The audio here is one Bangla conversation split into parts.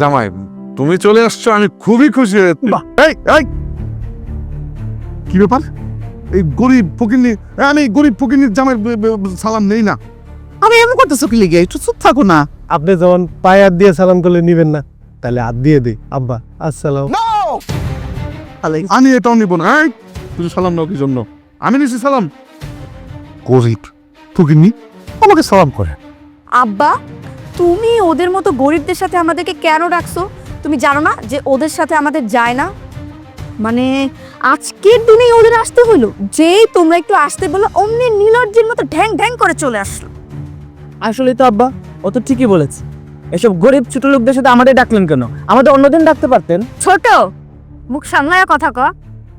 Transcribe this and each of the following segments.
জামাই তুমি চলে আসছো আমি খুবই খুশি হয়েছি এই এই! কি ব্যাপার? এই গরিব ফকিনি আমি গরিব ফকিনির জামাই সালাম নেই না। আমি এমন করতেছো কি লিগে? একটু চুপ থাকো না। আপনি যেমন পায়ে হাত দিয়ে সালাম করলে নিবেন না তাহলে হাত দিয়ে দিই আব্বা আসসালাম আমি এটাও নিব না। এই, তুমি সালাম নাও কি জন্য? আমি নিছি সালাম। গরিব ফকিনি আমাকে সালাম করে। আব্বা তুমি ওদের মতো গরিবদের সাথে আমাদেরকে কেন রাখছো তুমি জানো না যে ওদের সাথে আমাদের যায় না? মানে আজকের দিনেই ওদের আসতে হলো। যেই তোমরা একটু আসতে বলো অমনি নীলর্জির মতো ঢ্যাং ঢ্যাং করে চলে আসলো। আসলে তো আব্বা ও তো ঠিকই বলেছে। এসব গরিব ছোট লোকদের সাথে আমাদের ডাকলেন কেন? আমাদের অন্যদিন ডাকতে পারতেন। ছোট! মুখ সামলায় কথা ক।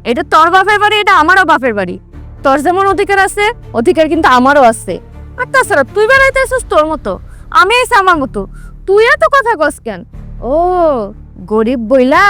এটা তোর বাপের বাড়ি এটা আমারও বাপের বাড়ি। তোর যেমন অধিকার আছে অধিকার কিন্তু আমারও আছে। আর তাছাড়া তুই বেড়াইতে আসিস তোর মতো। আমি আইসি আমার মতো তুই এত কথা কস কেন? ও গরিব বইলা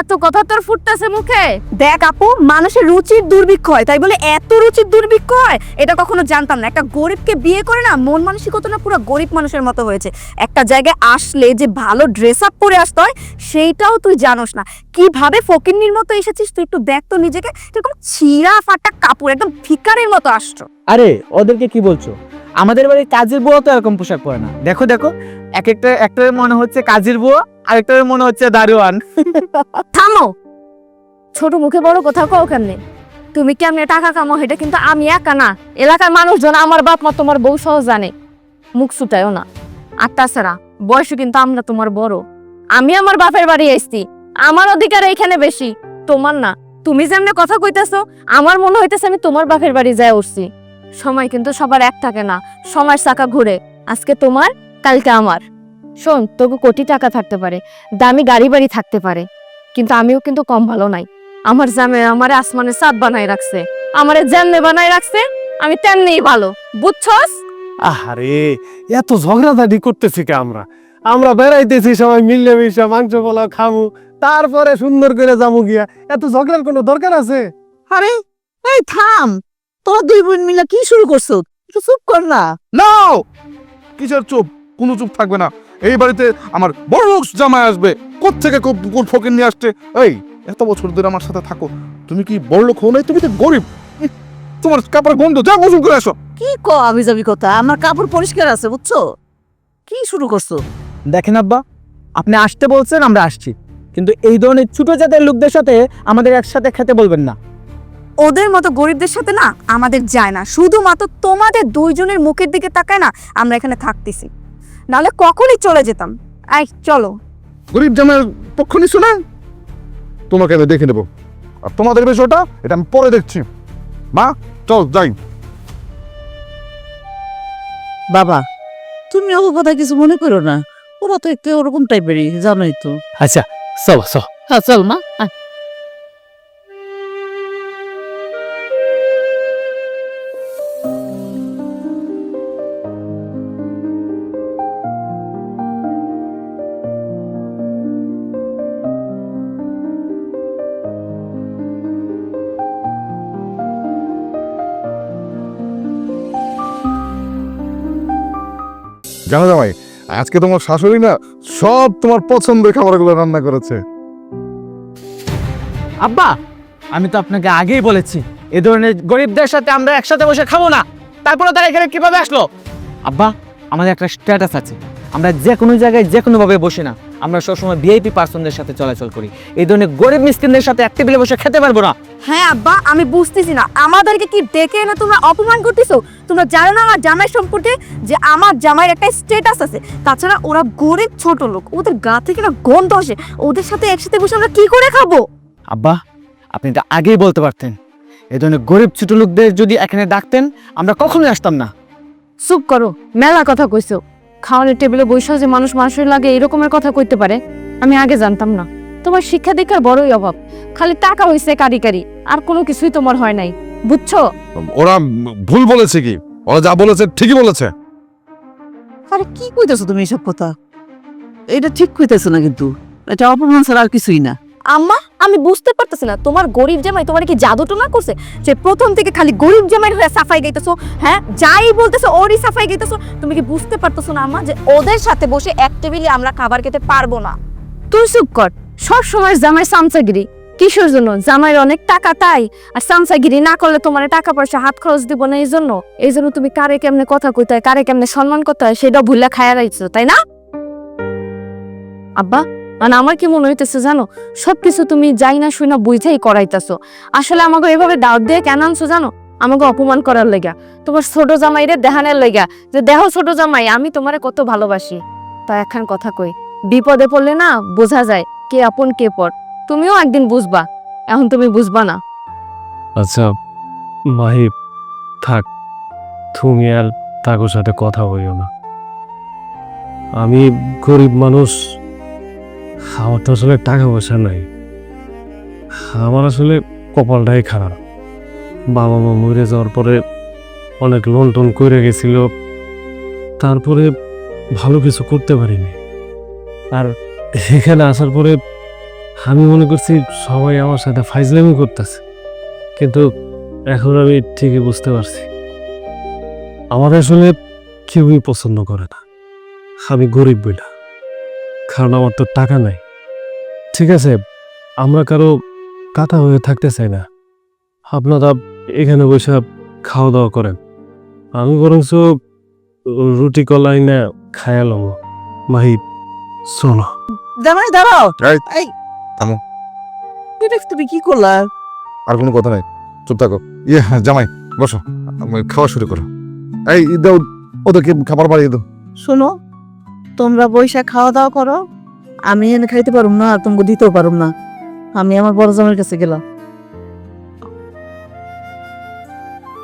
এত কথা তোর ফুটতেছে মুখে? দেখ আপু মানুষের রুচির দুর্ভিক্ষ হয় তাই বলে এত রুচির দুর্ভিক্ষ হয় এটা কখনো জানতাম না। একটা গরিবকে বিয়ে করে না মন মানসিকতা না পুরো গরিব মানুষের মতো হয়েছে। একটা জায়গায় আসলে যে ভালো ড্রেস আপ করে আসতে হয় সেইটাও তুই জানোস না। কীভাবে ফকিন্নির মতো এসেছিস তুই একটু দেখ তো নিজেকে। এরকম ছিঁড়া ফাটা কাপড় একদম ভিকারের মতো আসছো। আরে ওদেরকে কি বলছো? আমাদের বাড়ির কাজের বুয়া তো এরকম পোশাক পরে না। দেখো দেখো এক একটা একটার মনে হচ্ছে কাজের বুয়া আর একটার মনে হচ্ছে দারোয়ান। থামো! ছোট মুখে বড় কথা কও কেমনে? তুমি কেমনে টাকা কামাও এটা কিন্তু আমি একা না। এলাকার মানুষজন আমার বাপ মা তোমার বউ সহ জানে। মুখ ছুটায়ও না। আর তাছাড়া, বয়সও কিন্তু আমরা তোমার বড়। আমি আমার বাপের বাড়ি এসছি। আমার অধিকার এইখানে বেশি। তোমার না। তুমি যেমনে কথা কইতেছো, আমার মনে হইতেছে আমি তোমার বাপের বাড়ি যায় উঠছি। সময় কিন্তু সবার এক থাকে না। সময়ের চাকা ঘুরে। আজকে তোমার কালকে আমার। শোন তবু কোটি টাকা থাকতে পারে। দামি গাড়ি বাড়ি থাকতে পারে। কিন্তু আমিও কিন্তু কম ভালো নাই। আমার জামে আমার আসমানে সাত বানাই রাখছে। আমারে যেমনে বানাই রাখছে আমি তেমনিই ভালো। বুঝছস? আরে এত ঝগড়াঝাটি করতেছি কে আমরা? আমরা বেড়াইতেছি সবাই মিলে মিশে মাংস পোলাও খামু তারপরে সুন্দর করে যামু গিয়া। এত ঝগড়ার কোনো দরকার আছে? আরে এই থাম! তোরা দুই বোন মিলে কি শুরু করছ? একটু চুপ কর না। নাও কিসের চুপ? কোনো চুপ থাকবে না। এই বাড়িতে আমার বড় লোক জামাই আসবে। কোত্থেকে কোন ফকির নিয়ে আসছে? এই এত বছর ধরে আমার সাথে থাকো। তুমি কি বড় লোক নাই? তুমি তো গরিব। তোমার কাপড় গন্ধ যা গোসল করে আসো। কি ক আমি যাবি কথা? আমার কাপড় পরিষ্কার আছে বুঝছ? কি শুরু করছ? দেখেন আব্বা আপনি আসতে বলছেন আমরা আসছি। কিন্তু এই ধরনের ছোট জাতের লোকদের সাথে আমাদের একসাথে খেতে বলবেন না। ওদের মতো গরিবদের সাথে না আমাদের যায় না। শুধুমাত্র তোমাদের দুইজনের মুখের দিকে তাকায় না আমরা এখানে থাকতেছি। নাহলে কখনই চলে যেতাম। এই চলো। গরিব জামাইয়ের পক্ষ নিছো না? তোমাকে আমি দেখে নেব। আর তোমাদের বিষয়টা এটা আমি পরে দেখছি। মা চল যাই। বাবা তুমি ওর কথা কিছু মনে করো না। ওরা তো একটু ওরকম টাইপেরই জানোই তো। আচ্ছা চল চল। হ্যাঁ চল মা জানো জামাই, আজকে তোমার শাশুড়ি না সব তোমার পছন্দের খাবারগুলো রান্না করেছে। আব্বা, আমি তো আপনাকে আগেই বলেছি, এ ধরনের গরিবদের সাথে আমরা একসাথে বসে খাব না। তারপরে তারা এখানে কীভাবে আসলো? আব্বা, আমাদের একটা স্ট্যাটাস আছে। আমরা যে কোনো জায়গায় যে কোনোভাবে বসি না, আমরা সবসময় ভিআইপি পার্সনদের সাথে চলাচল করি। এই ধরনের গরিব মিসকিনদের সাথে এক বসে খেতে পারব না। হ্যাঁ আব্বা আমি বুঝতেছি না। আমাদেরকে কি ডেকে এনে তোমরা অপমান করতেছো? তোমরা জানো না আমার জামাই সম্পর্কে যে আমার জামাইয়ের একটা স্ট্যাটাস আছে। তাছাড়া ওরা গরিব ছোট লোক। ওদের গা থেকে না গন্ধ আসে। ওদের সাথে একসাথে বসে আমরা কি করে খাব? আব্বা আপনি এটা আগেই বলতে পারতেন। এই ধরনের গরিব ছোট লোকদের যদি এখানে ডাকতেন আমরা কখনোই আসতাম না। চুপ করো মেলা কথা কইছো। খাওয়ানোর টেবিলে বৈশা যে মানুষ মানুষের লাগে এরকমের কথা কইতে পারে আমি আগে জানতাম না। তোমার শিক্ষা দীক্ষার বড়ই অভাব। খালি টাকা হইছে কারি কারি আর কোনো কিছুই তোমার হয় নাই। বুঝছ? ওরা ভুল বলেছে কি? ওরা যা বলেছে ঠিকই বলেছে। আরে কি কইতেছো তুমি এসব কথা? এটা ঠিক কইতেছো না কিন্তু। এটা অপমান ছাড়া আর কিছুই না। আম্মা আমি বুঝতে পারতেছি না। তোমার গরিব জামাই তোমার কি জাদু টোনা করছে? যে প্রথম থেকে খালি গরিব জামাই হয়ে সাফাই গাইতেছো হ্যাঁ? যাই বলতেছো ওরই সাফাই গাইতেছো। তুমি কি বুঝতে পারতেছো না আম্মা যে ওদের সাথে বসে এক টেবিলে আমরা খাবার খেতে পারব না? তুই চুপ কর। সব সময় জামাই সামসাগিরি কিসের জন্য? জামাইয়ের অনেক টাকা তাই। আর সামসাগিরি না করলে তোমার টাকা পয়সা হাত খরচ দিব না, এই জন্য। এই জন্য তুমি কারে কেমনে কথা কইতে হয়, কারে কেমনে সম্মান করতে হয় সেটা ভুলে খায়া রাখছো তাই না? আব্বা মানে আমার কি মনে হইতেছে জানো? সবকিছু তুমি যাই না শুই না বুঝেই করাইতেছো। আসলে আমাকে এভাবে দাওয়াত দিয়ে কেন আনছো জানো? আমাকে অপমান করার লেগা। তোমার ছোট জামাইরে দেহানের লেগা। যে দেহ ছোট জামাই, আমি তোমারে কত ভালোবাসি। তা একখান কথা কই, বিপদে পড়লে না বোঝা যায়। কে আপন কে পর, তুমিও একদিন বুঝবা। এখন তুমি বুঝবা না। আচ্ছা মাহিব থাক, তুমি আর তাকোর সাথে কথা বলিও না। আমি গরিব মানুষ, আমার তো আসলে টাকা পয়সা নাই। আমার আসলে কপালটাই খারাপ। বাবা মা মরে যাওয়ার পরে অনেক লোন টোন করে গেছিল, তারপরে ভালো কিছু করতে পারিনি। আর এখানে আসার পরে আমি মনে করছি সবাই আমার সাথে ফাইজলামি করতেছে। কিন্তু এখন আমি ঠিকই বুঝতে পারছি। আমার আসলে কেউই পছন্দ করে না। আমি গরিব বইলা কারণ আমার তো টাকা নাই। ঠিক আছে, আমরা কারও কাটা হয়ে থাকতে চাই না। আপনারা এখানে বসে খাওয়া দাওয়া করেন। আমি বরঞ্চ রুটি কলাই না খায়ালাম মাহি শোনো। জামাই দাঁড়াও। এই, থামো। এটা তুমি কি করলা? আর কোনো কথা নাই। চুপ থাকো। ইয়ে জামাই বসো। আমি খাওয়া শুরু করো। এই দাও ওদেরকে খাবার বাড়িয়ে দাও। শোনো তোমরা বৈশা খাওয়া দাওয়া করো। আমি এনে খাইতে পারুম না আর তোমাকে দিতেও পারুম না। আমি আমার বড় জামাইয়ের কাছে গেলাম।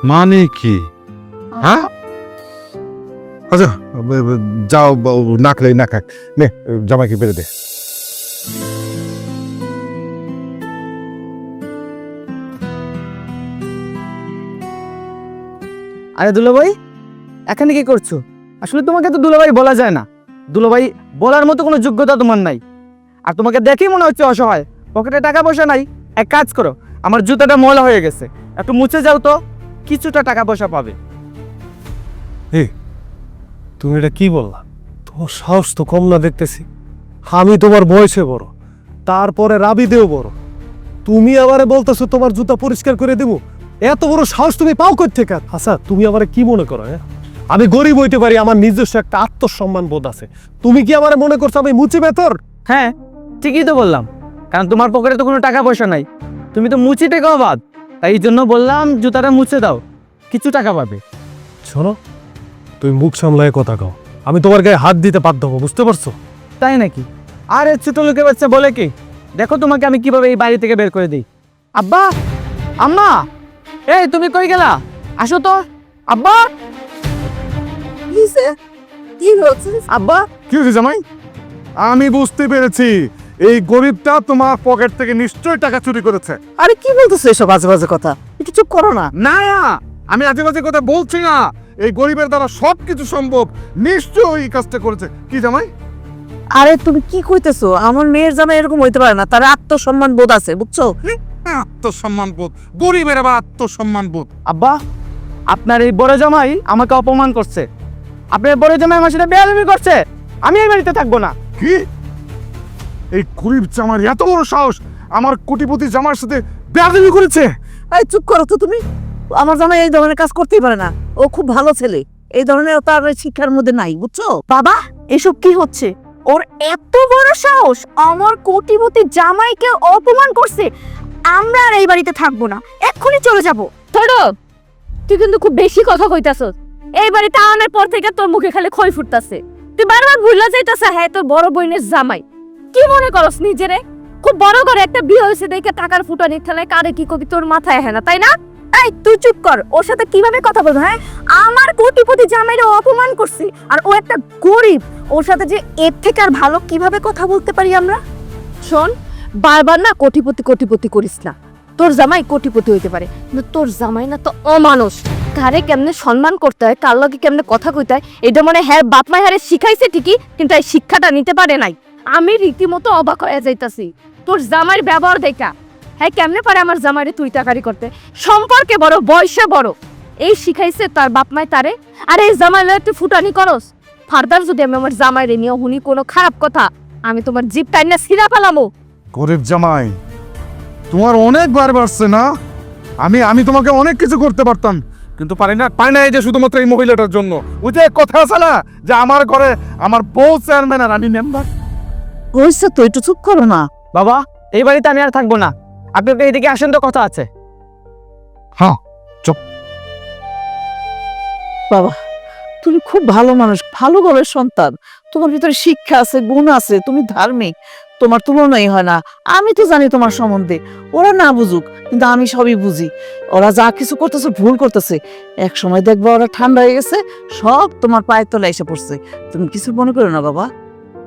মানে কি? হ্যাঁ? আচ্ছা যাও না খেলে না খাক। নে জামাইকে বেড়ে দে। আরে দুলাভাই এখানে কি করছ? আসলে তোমাকে তো দুলাভাই বলা যায় না। দুলাভাই বলার মতো কোনো যোগ্যতা তোমার নাই। আর তোমাকে দেখেই মনে হচ্ছে অসহায়। পকেটে টাকা পয়সা নাই। এক কাজ করো আমার জুতাটা ময়লা হয়ে গেছে। একটু মুছে যাও তো কিছুটা টাকা পয়সা পাবে তুমি এটা কি বললা? তোমার সাহস তো কম না দেখতেছি। আমি তোমার বয়সে বড় তারপরে রাবিদেও বড়। তুমি আমারে বলতেছো তোমার জুতা পরিষ্কার করে দেবো। এত বড় সাহস তুমি পাও কই থেকে আচ্ছা তুমি আমারে কি মনে করো হ্যাঁ? আমি গরিব হইতে পারি আমার নিজস্ব একটা আত্মসম্মান বোধ আছে। তুমি কি আমারে মনে করছ আমি মুচি বেতর হ্যাঁ ঠিকই তো বললাম। কারণ তোমার পকেটে তো কোনো টাকা পয়সা নাই। তুমি তো মুচি টেকাও বাদ। তাই এই জন্য বললাম জুতাটা মুছে দাও। কিছু টাকা পাবে। শোনো তুমি মুখ সামলায় কথা কও। আমি তোমার গায়ে হাত দিতে বাধ্য হব বুঝতে পারছ? তাই নাকি? আরে ছোট লোকের বাচ্চা বলে কি? দেখো তোমাকে আমি কীভাবে এই বাড়ি থেকে বের করে দিই। আব্বা! আম্মা! এই তুমি কই গেলা? আসো তো। আব্বা! আব্বা! কি হয়েছে জামাই? আমি বুঝতে পেরেছি। এই গরিবটা তোমার পকেট থেকে নিশ্চয়ই টাকা চুরি করেছে। আরে কি বলতেছো এসব বাজে বাজে কথা? একটু চুপ করো না। না না আমি আজে বাজে কথা বলছি না। এই গরিবের দ্বারা সবকিছু সম্ভব নিশ্চয়ই এই কাজটা করেছে। কি জামাই? আরে তুমি কি কইতেছো? আমার মেয়ের জামাই এরকম হইতে পারে না। তার আত্মসম্মান বোধ আছে বুঝছ? আত্মসম্মান বোধ। গরিবের আবার আত্মসম্মান বোধ। আব্বা আপনার এই বড় জামাই আমাকে অপমান করছে। আপনার বড় জামাই আমার সাথে বেয়াদবি করছে। আমি এই বাড়িতে থাকব না। কি? এই গরিব জামার এত বড় সাহস আমার কোটিপতি জামার সাথে বেয়াদবি করেছে? এই চুপ করো তো তুমি। আমার জামাই এই ধরনের কাজ করতেই পারে না। ও খুব ভালো ছেলে। এই ধরনের তার শিক্ষার মধ্যে নাই বুঝছ? বাবা এসব কি হচ্ছে? ওর এত বড় সাহস! আমার কোটিপতি জামাইকে অপমান করছে। আমরা আর এই বাড়িতে থাকব না। এক্ষুনি চলে যাব। ছোট তুই কিন্তু খুব বেশি কথা কইতাছস। এই বাড়িতে আনার পর থেকে তোর মুখে খালি খই ফুটতাছে। তুই বারবার ভুলা যাইতাছে হ্যাঁ তোর বড় বোনের জামাই। কি মনে করস নিজেরে? খুব বড় করে একটা বিয়ে হয়েছে দেখে টাকার ফুটানি ঠেলায় কারে কি কবি তোর মাথায় হ্যাঁ না তাই না? এই, তুই চুপ কর। ওর সাথে কীভাবে কথা বলব হ্যাঁ? আমার কোটিপতি জামাইরে অপমান করছি, আর ও একটা গরিব। ওর সাথে যে এর থেকে আর ভালো কীভাবে কথা বলতে পারি আমরা? শোন, বারবার না কোটিপতি কোটিপতি করিস না। তোর জামাই কোটিপতি হইতে পারে, কিন্তু তোর জামাই না তো অমানুষ। কারে কেমনে সম্মান করতে হয়, কার লগে কেমনে কথা কইতে হয়, এটা মনে হ্যাঁ বাপ মাই হারে শিখাইছে ঠিকই, কিন্তু এই শিক্ষাটা নিতে পারে নাই। আমি রীতিমতো অবাক হয়ে যাইতাছি। তোর জামাইয়ের ব্যবহার দেখা হ্যাঁ কেমনে পারে আমার জামাইরে তুই তাকারি করতে? সম্পর্কে বড় বয়সে বড়। এই শিখাইছে তার বাপ মাই তারে। আর এই জামাই লয়ে তুই ফুটানি করস। ফার্দার যদি আমি আমার জামাইরে নিয়ে হুনি কোনো খারাপ কথা আমি তোমার জিপ টাইনা সিরা ফেলামো। গরিব জামাই তোমার অনেক বার বাড়ছে না? আমি আমি তোমাকে অনেক কিছু করতে পারতাম। কিন্তু পারি না পারি না এই যে শুধুমাত্র এই মহিলাটার জন্য। ওই যে কথা আছে না যে আমার ঘরে আমার বউ চেয়ারম্যান আর আমি মেম্বার। হয়েছে তো একটু চুপ করো না। বাবা এই বাড়িতে আমি আর থাকব না। আপনি ওকে এদিকে আসেন তো কথা আছে। হ্যাঁ চুপ। বাবা তুমি খুব ভালো মানুষ ভালো ঘরের সন্তান। তোমার ভিতরে শিক্ষা আছে গুণ আছে তুমি ধার্মিক। তোমার তুলনাই হয় না। আমি তো জানি তোমার সম্বন্ধে। ওরা না বুঝুক কিন্তু আমি সবই বুঝি। ওরা যা কিছু করতেছে ভুল করতেছে। এক সময় দেখবা ওরা ঠান্ডা হয়ে গেছে সব তোমার পায়ের তলায় এসে পড়ছে। তুমি কিছু মনে করো না বাবা।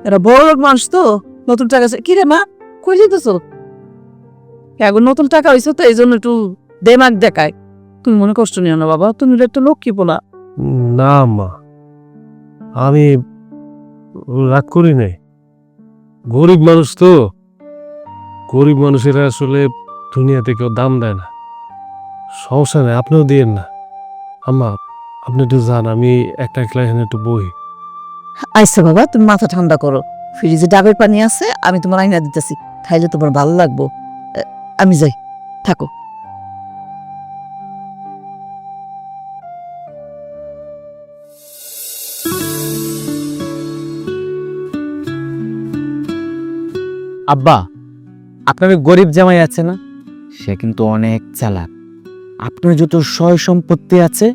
এরা বড় লোক মানুষ তো নতুন টাকা কি রে মা কই যেতেছ এখন নতুন টাকা হয়েছে তো এই জন্য একটু দেমাগ দেখায়। তুমি মনে কষ্ট নিও না বাবা তুমি একটা লক্ষ্মী পোলা। না মা। আমি রাগ করি নাই। গরিব মানুষ তো। গরিব মানুষেরা আসলে দুনিয়াতে কেউ দাম দেয় না। সমস্যা নেই আপনিও দিয়েন না। আম্মা আপনি একটু যান আমি একটা একলা এখানে একটু বই। আচ্ছা বাবা তুমি মাথা ঠান্ডা করো। ফ্রিজে ডাবের পানি আছে আমি তোমার আইনা দিতেছি। খাইলে তোমার ভালো লাগবো। আমি যাই। থাকো। আব্বা আপনার ওই গরিব জামাই আছে না? সে কিন্তু অনেক চালাক। আপনার যত সয় সম্পত্তি আছে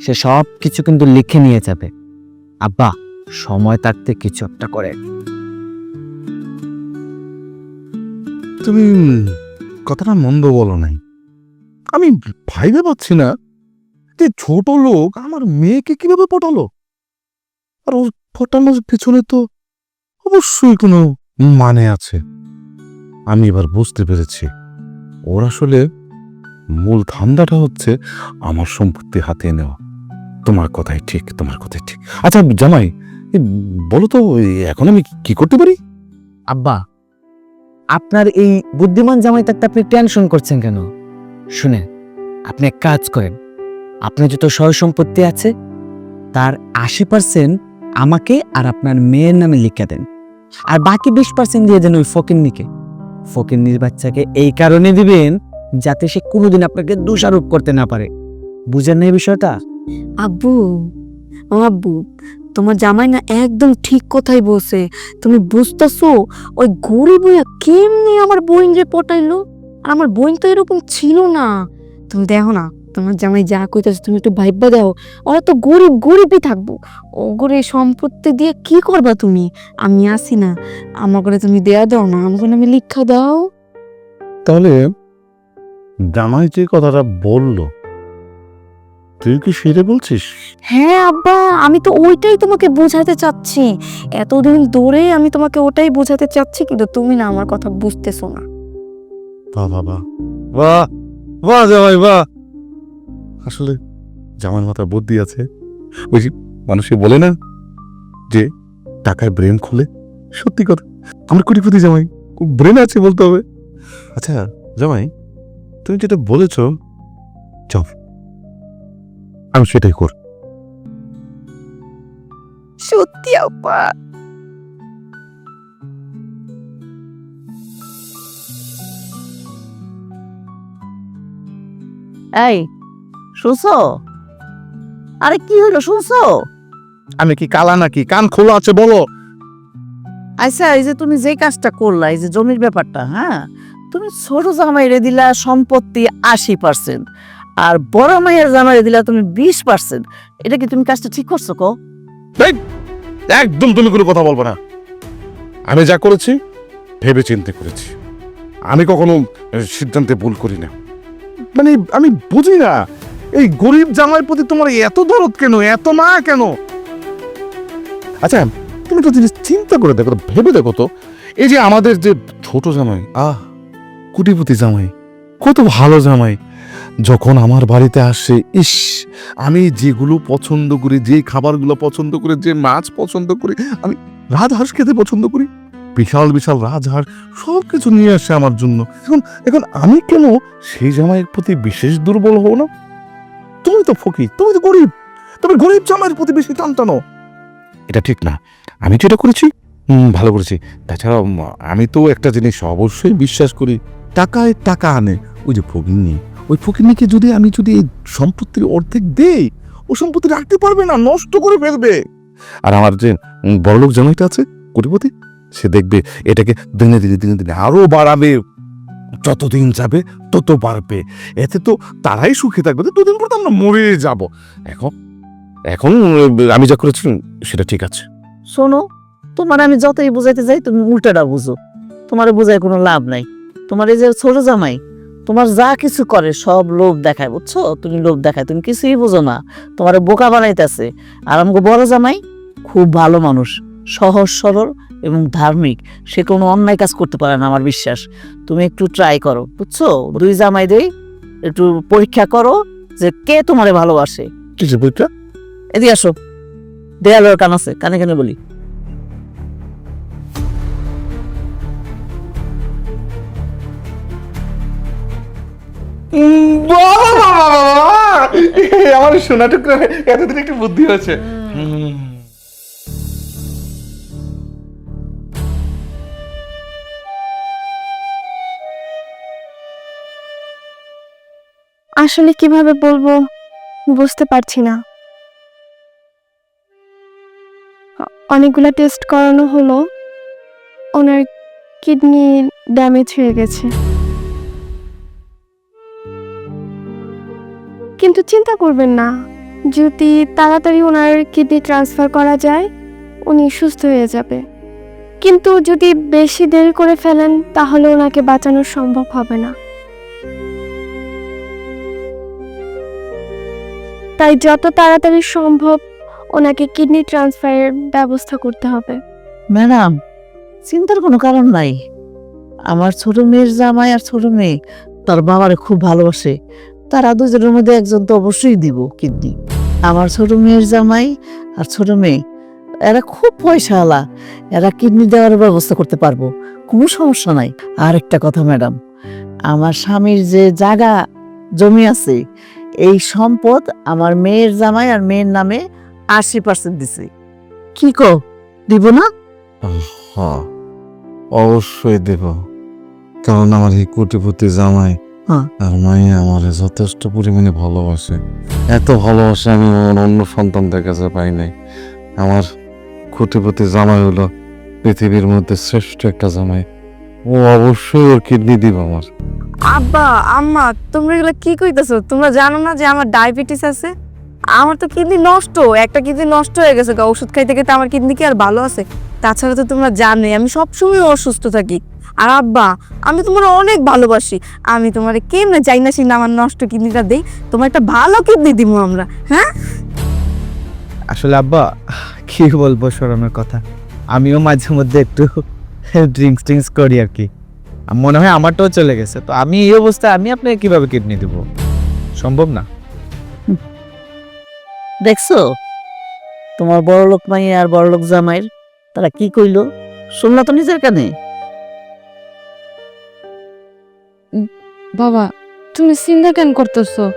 সে সব কিছু কিন্তু লিখে নিয়ে যাবে। আব্বা সময় থাকতে কিছু একটা করে। তুমি কথাটা মন্দ বলো নাই। আমি ভাইবে পাচ্ছি না যে ছোট লোক আমার মেয়েকে কীভাবে পটালো? আর ওর পটানোর পেছনে তো অবশ্যই কোনো মানে আছে। আমি এবার বুঝতে পেরেছি। ওর আসলে মূল ধান্দাটা হচ্ছে আমার সম্পত্তি হাতে নেওয়া। তোমার কথাই ঠিক, তোমার কথাই ঠিক। আচ্ছা জামাই বলো তো এখন আমি কি করতে পারি? আব্বা আপনার এই বুদ্ধিমান জামাই থাকতে আপনি টেনশন করছেন কেন? শুনেন, আপনি এক কাজ করেন। আপনার যত সয় সম্পত্তি আছে, তার আশি পার্সেন্ট আমাকে আর আপনার মেয়ের নামে লিখে দেন। আর বাকি বিশ পার্সেন্ট দিয়ে দেন ওই ফকিন্নিকে। ফকিন্নির বাচ্চাকে এই কারণে দিবেন, যাতে সে কোনোদিন আপনাকে দোষারোপ করতে না পারে। বুঝেন না এই বিষয়টা? আব্বু আব্বু তোমার জামাই না একদম ঠিক কথাই বলছে। তুমি বুঝতেছো? ওই গরিব হইয়া কেমনি আমার বোন যে পটাইলো? আর আমার বোন তো এরকম ছিল না। তুমি দেখো না, তোমার জামাই যা কইতাছে তুমি একটু ভাইবা দাও। ওরা তো গরিব, গরিবই থাকব। ও করে সম্পত্তি দিয়ে কি করবা তুমি? আমি আসি না। আমার করে তুমি দেয়া দাও না আমাকে আমি লিখা দাও। তাহলে জামাই যে কথাটা বলল তুই কি সেরে বলছিস? হ্যাঁ আব্বা আমি তো ওইটাই তোমাকে বোঝাতে চাচ্ছি। এতদিন ধরে আমি তোমাকে ওটাই বোঝাতে চাচ্ছি কিন্তু তুমি না আমার কথা বুঝতেছো না। বাহ বাবা বাহ। বাহ জামাই বাহ। আসলে জামাই মাথায় বুদ্ধি আছে। ওই মানুষে বলে না যে টাকায় ব্রেন খুলে? সত্যি কথা। আমার কোটিপতি জামাই ব্রেন আছে বলতে হবে। আচ্ছা জামাই তুমি যেটা বলেছ চল। আমি সেটাই কর। সত্যি আপা এই শুনছো? আরে কি হইল শুনছো? আমি কি কালা নাকি? কান খোলা আছে বলো। আচ্ছা এই যে তুমি যে কাজটা করলা এই যে জমির ব্যাপারটা হ্যাঁ? তুমি ছোট জামাইরে দিলা সম্পত্তি আশি পার্সেন্ট আর বড় মাইয়ের জামাইরে দিলা তুমি বিশ পার্সেন্ট এটা কি তুমি কাজটা ঠিক করছ কো একদম তুমি কোনো কথা বলব না। আমি যা করেছি ভেবে চিন্তে করেছি। আমি কখনো সিদ্ধান্তে ভুল করি না। মানে আমি বুঝি না, এই গরিব জামাইয়ের প্রতি তোমার এত দরদ কেন, এত মা কেন? আচ্ছা তুমি একটা জিনিস চিন্তা করে দেখো, ভেবে দেখো তো। এই যে আমাদের যে ছোট জামাই, আহ, কুটিপতি জামাই, কত ভালো জামাই। যখন আমার বাড়িতে আসে, ইস, আমি যেগুলো পছন্দ করি, যে খাবারগুলো পছন্দ করি, যে মাছ পছন্দ করি, আমি রাজহাঁস খেতে পছন্দ করি। বিশাল বিশাল রাজহাঁস সব কিছু নিয়ে আসে আমার জন্য। এখন এখন আমি কেন সেই জামাইয়ের প্রতি বিশেষ দুর্বল হব না? তুমি তো ফকির, তুমি তো গরিব। তবে গরিব জামাইয়ের প্রতি বেশি টান টানো এটা ঠিক না। আমি যেটা করেছি হুম ভালো করেছি। তাছাড়া আমি তো একটা জিনিস অবশ্যই বিশ্বাস করি, টাকায় টাকা আনে। ওই যে ফকিন্নি ওই ফকিন্নিকে যদি আমি যদি এই সম্পত্তির অর্ধেক দেই, ও সম্পত্তি রাখতে পারবে না, নষ্ট করে ফেলবে। আর আমার যে বড়লোক জামাইটা আছে, কোটিপতি, সে দেখবে এটাকে দিনে দিনে দিনে দিনে আরও বাড়াবে, যতদিন যাবে তত বাড়বে। এতে তো তারাই সুখে থাকবে তো দুদিন পর তো আমরা মরে যাব। এখন এখন আমি যা করেছি, সেটা ঠিক আছে। শোনো, তোমার আমি যতই বুঝাইতে যাই, তুমি উল্টাটা বুঝো। তোমার বুঝাই কোনো লাভ নাই। তোমার এই যে ছোট জামাই তোমার যা কিছু করে সব লোভ দেখায় বুঝছ? তুমি লোভ দেখায় তুমি কিছুই বুঝো না। তোমার বোকা বানাইতেছে। আর আমাকে বড় জামাই খুব ভালো মানুষ সহজ সরল এবং ধার্মিক। সে কোনো অন্যায় কাজ করতে পারে না আমার বিশ্বাস। তুমি একটু ট্রাই করো বুঝছ? দুই জামাই দেই একটু পরীক্ষা করো যে কে তোমারে ভালোবাসে। এদিকে আসো। দেয়ালের কান আছে কানে কানে বলি। আমার সোনা টুকরা এতদিন একটু বুদ্ধি হয়েছে। আসলে কীভাবে বলব, বুঝতে পারছি না। অনেকগুলা টেস্ট করানো হলো, ওনার কিডনি ড্যামেজ হয়ে গেছে। কিন্তু চিন্তা করবেন না। যদি তাড়াতাড়ি ওনার কিডনি ট্রান্সফার করা যায়, উনি সুস্থ হয়ে যাবে। কিন্তু যদি বেশি দেরি করে ফেলেন, তাহলে ওনাকে বাঁচানো সম্ভব হবে না। তাই যত তাড়াতাড়ি সম্ভব ওনাকে কিডনি ট্রান্সফারের ব্যবস্থা করতে হবে। ম্যাডাম, চিন্তার কোনো কারণ নাই। আমার ছোট মেয়ের জামাই আর ছোট মেয়ে, তার বাবারে খুব ভালোবাসে। তারা দুজনের মধ্যে একজন তো অবশ্যই দিব কিডনি। আমার ছোট মেয়ের জামাই আর ছোট মেয়ে, এরা খুব পয়সাওয়ালা। এরা কিডনি দেওয়ার ব্যবস্থা করতে পারব, কোনো সমস্যা নাই। আর একটা কথা, ম্যাডাম, আমার স্বামীর যে জায়গা, জমি আছে, এই সম্পদ আমার মেয়ের জামাই আর মেয়ের নামে আশি পার্সেন্ট দিছে। কি কো, দিব না? অবশ্যই দেব। কারণ আমার এই কোটিপতি জামাই। আর মাইয়া আমার যথেষ্ট পরিমাণে ভালোবাসে। এত ভালোবাসে আমি আমার অন্য সন্তানদের কাছে পাই নাই। আমার কোটিপতি জামাই হলো পৃথিবীর মধ্যে শ্রেষ্ঠ একটা জামাই। ও অবশ্যই ওর কিডনি দিব আমার। আব্বা আম্মা তোমরা এগুলো কি কইতেছো? তোমরা জানো না যে আমার ডায়াবেটিস আছে? আমার তো কিডনি নষ্ট। একটা কিডনি নষ্ট হয়ে গেছে ওষুধ খাইতে খাইতে আমার কিডনি কি আর ভালো আছে? তাছাড়া তো তোমরা জানোই আমি সবসময় অসুস্থ থাকি। আর আব্বা আমি তোমার অনেক ভালোবাসি। আমি তোমার কেমনে চাই না সেই না আমার নষ্ট কিডনিটা দেই? তোমার একটা ভালো কিডনি দিব আমরা হ্যাঁ? আসলে আব্বা কি বলব সরমের কথা? আমিও মাঝে মধ্যে একটু ড্রিঙ্কস টিঙ্কস করি আর কি। মনে হয় আমারটাও চলে গেছে। তো আমি এই অবস্থায় আমি আপনাকে কীভাবে কিডনি দেব? সম্ভব না? দেখছ? তোমার বড় লোক মাই আর বড় লোক জামাইর তারা কি কইলো? শুনলা তো নিজের কানে? বাবা, তুমি চিন্তা কেন করতেছো?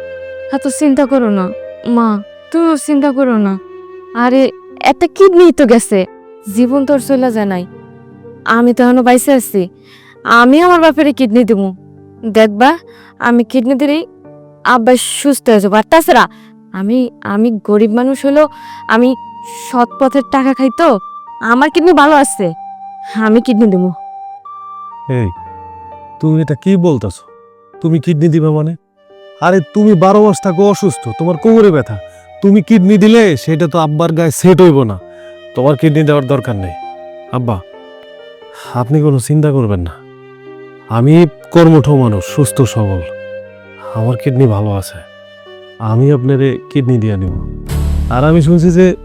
এত চিন্তা করো না। মা, তুমিও চিন্তা করো না। আরে, একটা কিডনি তো গেছে। জীবন তোর চলে যায় নাই। আমি তো এখনও বাইসে আছি। আমি আমার বাপের কিডনি দিব দেখবা, আমি কিডনি দিলেই আব্বা সুস্থ হয়ে যাব। আর তাছাড়া, আমি আমি গরিব মানুষ হলেও আমি সৎ পথের টাকা খাই তো। আমার কিডনি ভালো আছে। আমি কিডনি দেবো তুমি এটা কি বলতেছো? তুমি কিডনি দিবে মানে? আরে তুমি বারো মাস থাকো অসুস্থ, তোমার কোমরে ব্যথা। তুমি কিডনি দিলে সেটা তো আব্বার গায়ে সেট হইব না। তোমার কিডনি দেওয়ার দরকার নেই। আব্বা, আপনি কোনো চিন্তা করবেন না। আমি কর্মঠ মানুষ, সুস্থ, সবল। আমার কিডনি ভালো আছে। আমি আপনারে কিডনি দিয়ে নিব। আর আমি শুনছি যে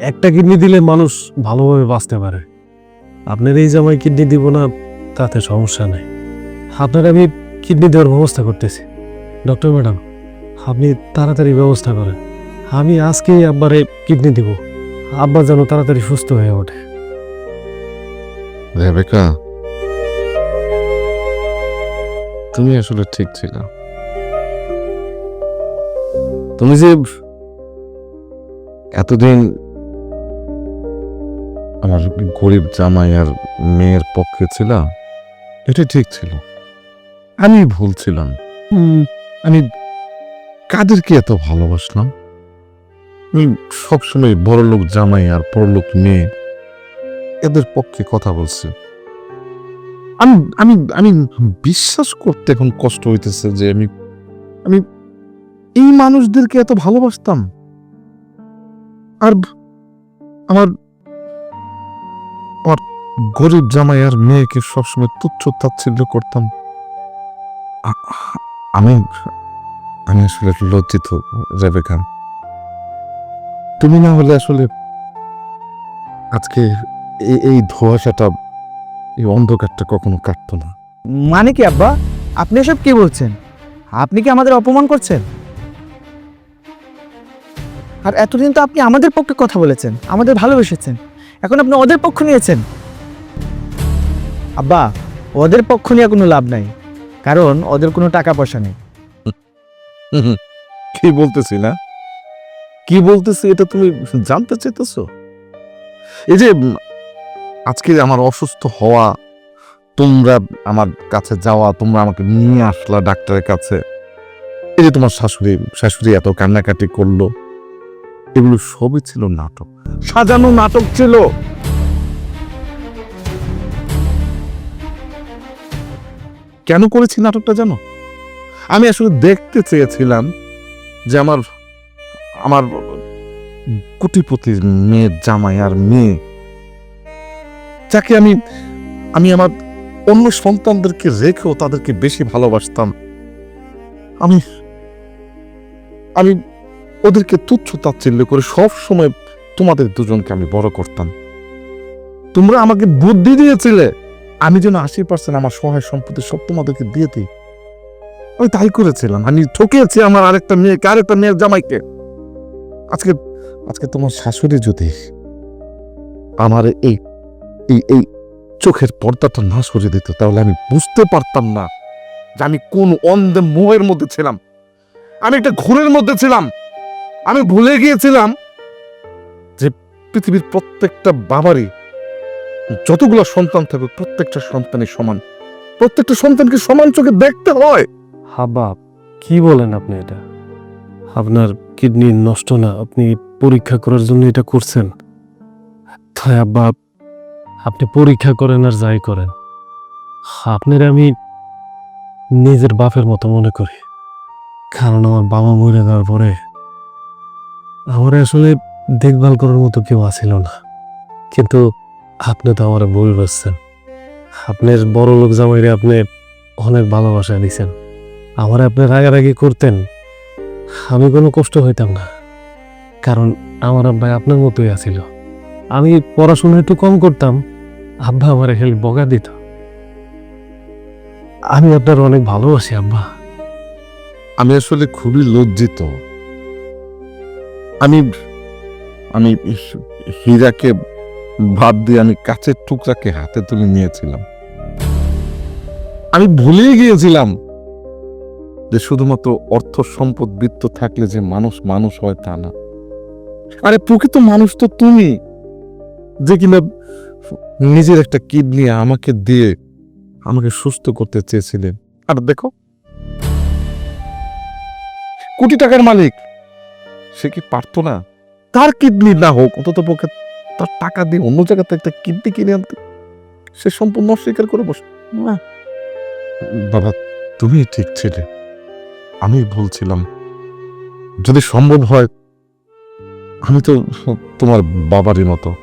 একটা কিডনি দিলে মানুষ ভালোভাবে বাঁচতে পারে। আপনার এই জামাই কিডনি দিব না, তাতে সমস্যা নেই। আপনার আমি কিডনি দেওয়ার ব্যবস্থা করতেছি। ডক্টর ম্যাডাম, আপনি তাড়াতাড়ি ব্যবস্থা করেন। আমি আজকেই আব্বারে কিডনি দিব। আব্বা যেন তাড়াতাড়ি সুস্থ হয়ে ওঠে। রেবেকা, তুমি আসলে ঠিক ছিল। তুমি যে এতদিন আমার গরিব জামাই আর মেয়ের পক্ষে ছিলাম এটা ঠিক ছিল। আমি ভুল ছিলাম। আমি কাদেরকে এত ভালোবাসলাম? সবসময় বড় লোক জামাই আর বড়লোক মেয়ে। এদের পক্ষে কথা বলছে। আমি আমি আমি বিশ্বাস করতে এখন কষ্ট হইতেছে যে আমি আমি এই মানুষদেরকে এত ভালোবাসতাম। আর আমার আমার গরিব জামাই আর মেয়েকে সবসময় তুচ্ছ তাচ্ছিল্য করতাম। আমি আমি আসলে লজ্জিত, রেবেকা। তুমি না হলে আসলে আজকে এই- ধোঁয়াশাটা, এই অন্ধকারটা কখনো কাটতো না। মানে কি আব্বা? আপনি এসব কি বলছেন? আপনি কি আমাদের অপমান করছেন? আর এতদিন তো আপনি আমাদের পক্ষে কথা বলেছেন, আমাদের ভালোবেসেছেন। এখন আপনি ওদের পক্ষ নিয়েছেন। আব্বা, ওদের পক্ষ নিয়ে কোনো লাভ নাই। কারণ ওদের কোনো টাকা পয়সা নেই। কি বলতেছি, না? কি বলতেছি, এটা তুমি জানতে চাইতেছো? এই যে আজকে আমার অসুস্থ হওয়া, তোমরা আমার কাছে যাওয়া, তোমরা আমাকে নিয়ে আসলা ডাক্তারের কাছে। এই যে তোমার শাশুড়ি শাশুড়ি এত কান্নাকাটি করল, এগুলো সবই ছিল নাটক। সাজানো নাটক ছিল। কেন করেছি নাটকটা জানো? আমি আসলে দেখতে চেয়েছিলাম যে আমার আমার কোটিপতির মেয়ের জামাই আর মেয়ে, যাকে আমি আমি আমার অন্য সন্তানদেরকে রেখেও তাদেরকে বেশি ভালোবাসতাম। আমি আমি ওদেরকে তুচ্ছ তাচ্ছিল্য করে সব সময় তোমাদের দুজনকে আমি বড় করতাম। তোমরা আমাকে বুদ্ধি দিয়েছিলে। আমি যেন আশি পার্সেন্ট আমার সহায় সম্পত্তি সব তোমাদেরকে দিয়ে দিই। আমি তাই করেছিলাম। আমি ঠকিয়েছি আমার আরেকটা মেয়েকে, আরেকটা মেয়ের জামাইকে। আজকে আজকে তোমার শাশুড়ি যদি আমার এই এই এই চোখের পর্দাটা না সরিয়ে দিত, তাহলে আমি বুঝতে পারতাম না যে আমি কোন অন্ধে মোহের মধ্যে ছিলাম। আমি একটা ঘোরের মধ্যে ছিলাম। আমি ভুলে গিয়েছিলাম যে পৃথিবীর প্রত্যেকটা বাবারই যতগুলো সন্তান থাকবে, প্রত্যেকটা সন্তানই সমান। প্রত্যেকটা সন্তানকে সমান চোখে দেখতে হয়। হাবা কি বলেন আপনি এটা? আপনার কিডনি নষ্ট না? আপনি পরীক্ষা করার জন্য এটা করছেন? তাই আপনি পরীক্ষা করেন আর যাই করেন। আপনার আমি নিজের বাপের মতো মনে করি। কারণ আমার বাবা মরে যাওয়ার পরে আমার আসলে দেখভাল করার মতো কেউ আসিল না। কিন্তু আপনি তো আমার ভুল বুঝছেন। আপনার বড় লোক জামাইরে আপনি অনেক ভালোবাসা দিছেন। আমার আপনি রাগারাগি করতেন। আমি কোনো কষ্ট হইতাম না। কারণ আমার আব্বা আপনার মতোই আছিল। আমি পড়াশোনা একটু কম করতাম। আব্বা আমার খালি বগা দিত। আমি আপনার অনেক ভালোবাসি, আব্বা। আমি আসলে খুবই লজ্জিত। আমি আমি হীরাকে ভাত দিয়ে আমি কাছের টুকরাকে হাতে তুলে নিয়েছিলাম। আমি ভুলেই গিয়েছিলাম যে শুধুমাত্র অর্থ সম্পদ বৃত্ত থাকলে যে মানুষ মানুষ হয় তা না। আরে, প্রকৃত মানুষ তো তুমি, যে কিনা নিজের একটা কিডনি আমাকে দিয়ে আমাকে সুস্থ করতে চেয়েছিলেন আর দেখো, কোটি টাকার মালিক, সে কি পারতো না? তার কিডনি না হোক অন্তত পক্ষে তার টাকা দিয়ে অন্য জায়গাতে একটা কিডনি কিনে আনতে। সে সম্পূর্ণ অস্বীকার করে বসে। না। বাবা তুমি ঠিক ছিলে। আমি বলছিলাম যদি সম্ভব হয় আমি তো তোমার বাবারই মতো।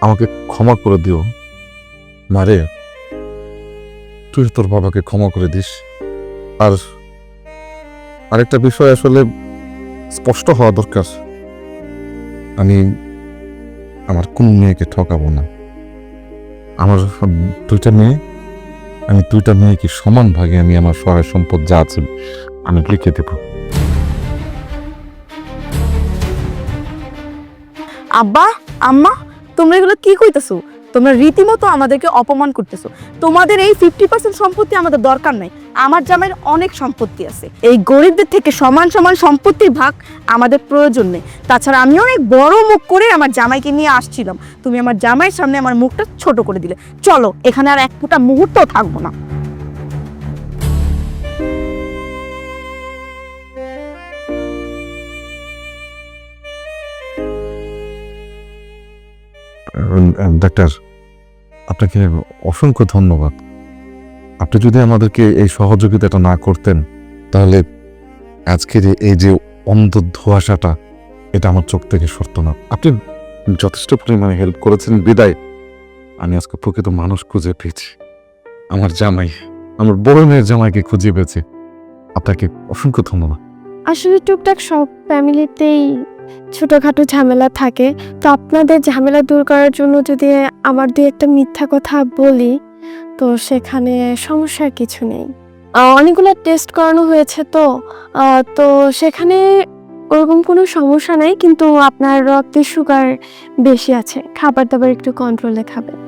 আমাকে ক্ষমা করে দিও। মারে তুই তোর বাবাকে ক্ষমা করে দিস। আর আরেকটা বিষয় আসলে স্পষ্ট হওয়া দরকার। আমি আমার কোন মেয়েকে ঠকাবো না। আমার দুইটা মেয়ে, আমি দুইটা মেয়েকে সমান ভাগে আমি আমার সহায় সম্পদ যা আছে আমি লিখে দেব। আব্বা, আম্মা, তোমরা এগুলো কি কইতাছো? তোমরা রীতিমতো আমাদেরকে অপমান করতেছো। তোমাদের এই ফিফটি পার্সেন্ট সম্পত্তি আমাদের দরকার নাই। আমার জামাইয়ের অনেক সম্পত্তি আছে। এই গরিবদের থেকে সমান সমান সম্পত্তির ভাগ আমাদের প্রয়োজন নেই। তাছাড়া আমি অনেক বড় মুখ করে আমার জামাইকে নিয়ে আসছিলাম। তুমি আমার জামাইয়ের সামনে আমার মুখটা ছোট করে দিলে। চলো, এখানে আর এক ফুটা মুহূর্তও থাকব না। ডাক্তার আপনাকে অসংখ্য ধন্যবাদ। আপনি যদি আমাদেরকে এই সহযোগিতাটা না করতেন, তাহলে আজকের এই- যে অন্ধ ধোয়াশাটা এটা আমার চোখ থেকে সরত না। আপনি যথেষ্ট পরিমাণে হেল্প করেছেন, বিদায়। আমি আজকে প্রকৃত মানুষ খুঁজে পেয়েছি। আমার জামাই, আমার বড় মেয়ের জামাইকে খুঁজে পেয়েছি। আপনাকে অসংখ্য ধন্যবাদ। আসলে টুকটাক সব ফ্যামিলিতেই ছোটোখাটো ঝামেলা থাকে, তো আপনাদের ঝামেলা দূর করার জন্য যদি আমার দু একটা মিথ্যা কথা বলি, তো সেখানে সমস্যার কিছু নেই। অনেকগুলো টেস্ট করানো হয়েছে তো তো সেখানে ওরকম কোনো সমস্যা নাই, কিন্তু আপনার রক্তে সুগার বেশি আছে, খাবার দাবার একটু কন্ট্রোলে খাবেন।